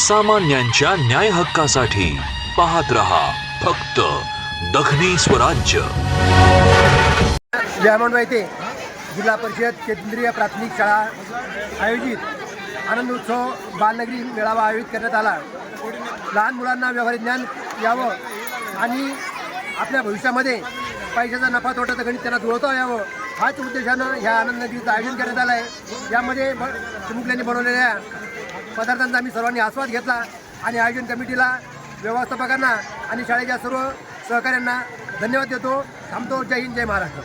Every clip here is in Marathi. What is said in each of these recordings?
सामान्यांच्या न्याय हक्कासाठी पाहत रहा फक्त दखनी स्वराज्य. जयमोहन ते जिल्हा परिषद केंद्रीय प्राथमिक शाळा आयोजित आनंद उत्सव बालनगरी मेळावा आयोजित करण्यात आला. लहान मुलांना व्यवहारिक ज्ञान यावं आणि आपल्या भविष्यामध्ये पैशाचा नफा तोटाचं गणित त्यांना जुळवता यावं हाच उद्देशानं ह्या आनंद नगरीचं आयोजन करण्यात आलं आहे यामध्ये चिमुकल्यांनी बनवलेल्या पदार्थांचा आम्ही सर्वांनी आस्वाद घेतला आणि आयोजन कमिटीला व्यवस्थापकांना आणि शाळेच्या सर्व सहकाऱ्यांना धन्यवाद देतो. थांबतो. जय हिंद जय महाराष्ट्र.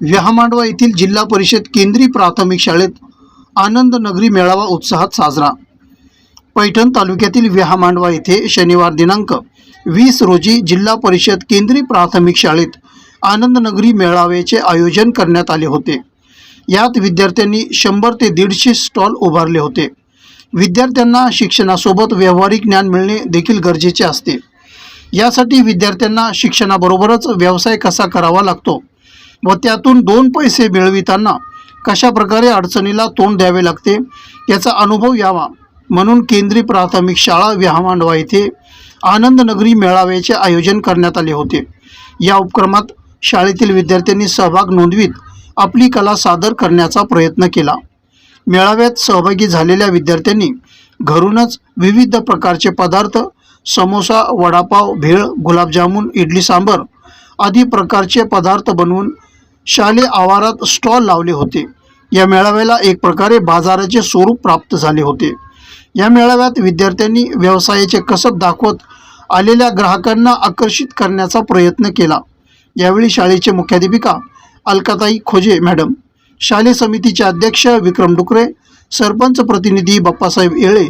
विहामांडवा येथील जिल्हा परिषद केंद्रीय प्राथमिक शाळेत आनंद नगरी मेळावा उत्साहात साजरा. पैठण तालुक्यातील विहामांडवा येथे शनिवार दिनांक वीस रोजी जिल्हा परिषद केंद्रीय प्राथमिक शाळेत आनंदनगरी मेळाव्याचे आयोजन करण्यात आले होते. यात विद्यार्थ्यांनी शंभर ते दीडशे स्टॉल उभारले होते. विद्यार्थ्यांना शिक्षणासोबत व्यावहारिक ज्ञान मिळणे देखील गरजेचे असते. यासाठी विद्यार्थ्यांना शिक्षणाबरोबरच व्यवसाय कसा करावा लागतो व त्यातून दोन पैसे मिळविताना कशा प्रकारे अडचणीला तोंड द्यावे लागते याचा अनुभव यावा म्हणून केंद्रीय प्राथमिक शाळा विहामांडवा येथे आनंदनगरी मेळाव्याचे आयोजन करण्यात आले होते. या उपक्रमात शाळेतील विद्यार्थ्यांनी सहभाग नोंदवीत आपली कला सादर करण्याचा प्रयत्न केला. मेळाव्यात सहभागी झालेल्या विद्यार्थ्यांनी घरूनच विविध प्रकारचे पदार्थ समोसा वडापाव भेळ गुलाबजामुन इडली सांबर आदी प्रकारचे पदार्थ बनवून शालेय आवारात स्टॉल लावले होते. या मेळाव्याला एक प्रकारे बाजाराचे स्वरूप प्राप्त झाले होते. या मेळाव्यात विद्यार्थ्यांनी व्यवसायाचे कसब दाखवत आलेल्या ग्राहकांना आकर्षित करण्याचा प्रयत्न केला. यावेळी शाळेचे मुख्याध्यापिका अलकाताई खोजे मॅडम. शालेय समितीचे अध्यक्ष विक्रम डुकरे सरपंच प्रतिनिधी बाप्पासाहेब येळे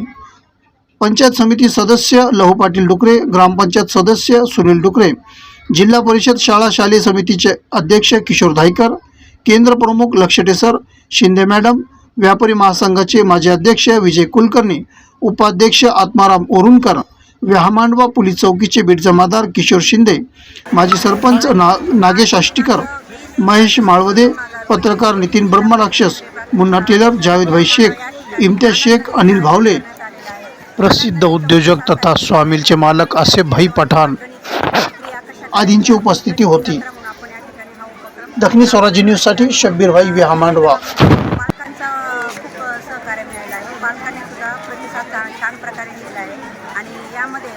पंचायत समिती सदस्य लहू पाटील डुकरे ग्रामपंचायत सदस्य सुनील डुकरे जिल्हा परिषद शाळा शालेय समितीचे अध्यक्ष किशोर धायकर केंद्र प्रमुख लक्षटे सर शिंदे मॅडम व्यापारी महासंघाचे माजी अध्यक्ष विजय कुलकर्णी उपाध्यक्ष आत्माराम ओरुणकर व्याहामांडवा पोलीस चौकीचे बीट जमादार किशोर शिंदे माजी सरपंच ना नागेश आष्टीकर महेश माळवदे पत्रकार नितीन ब्रह्मराक्षस मुन्ना टेलर जावेद भाई शेख इम्तियाज शेख अनिल भावले. प्रसिद्ध उद्योजक तथा स्वामिलचे मालक असे भाई पठाण आदींची उपस्थिती होती. दक्षिणी स्वराज्य न्यूजसाठी शब्बीर भाई विहामांडवा. सहकार्य मिळालं आहे. पालकांनी सुद्धा प्रतिसाद छान छान प्रकारे दिलेला आहे. आणि यामध्ये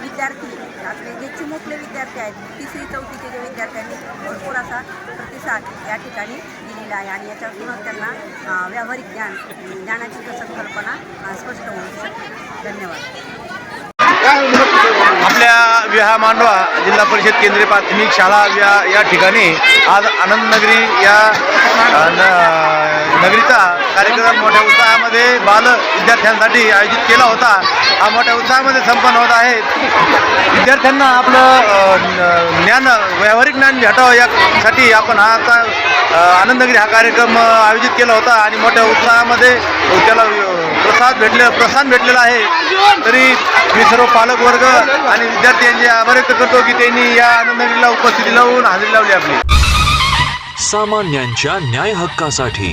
विद्यार्थी आपले जे चिमुकले विद्यार्थी आहेत तिसरी चौथीचे जे विद्यार्थ्यांनी भरपूर असा प्रतिसाद या ठिकाणी दिलेला आहे. आणि याच्यातूनच त्यांना व्यावहारिक ज्ञान ज्ञानाची संकल्पना स्पष्ट होऊ शकते. धन्यवाद. आपल्या विहा मांडवा जिल्हा परिषद केंद्रीय प्राथमिक शाळा या या ठिकाणी आज आनंद नगरी या न- नगरीचा कार्यक्रम मोठ्या उत्साहामध्ये बाल विद्यार्थ्यांसाठी आयोजित केला होता. हा मोठ्या उत्साहामध्ये संपन्न होत आहे. विद्यार्थ्यांना आपलं ज्ञान व्यावहारिक ज्ञान भेटावं यासाठी आपण हा आता आनंदगिरी हा कार्यक्रम आयोजित केला होता आणि मोठ्या उत्साहामध्ये त्याला प्रसाद भेटले प्रस्थान भेटलेला आहे. तरी मी सर्व पालक वर्ग आणि विद्यार्थी यांचे आभार व्यक्त करतो की त्यांनी या आनंदगिरीला उपस्थिती लावून हजेरी लावली आपली. सामान्यांच्या न्याय हक्कासाठी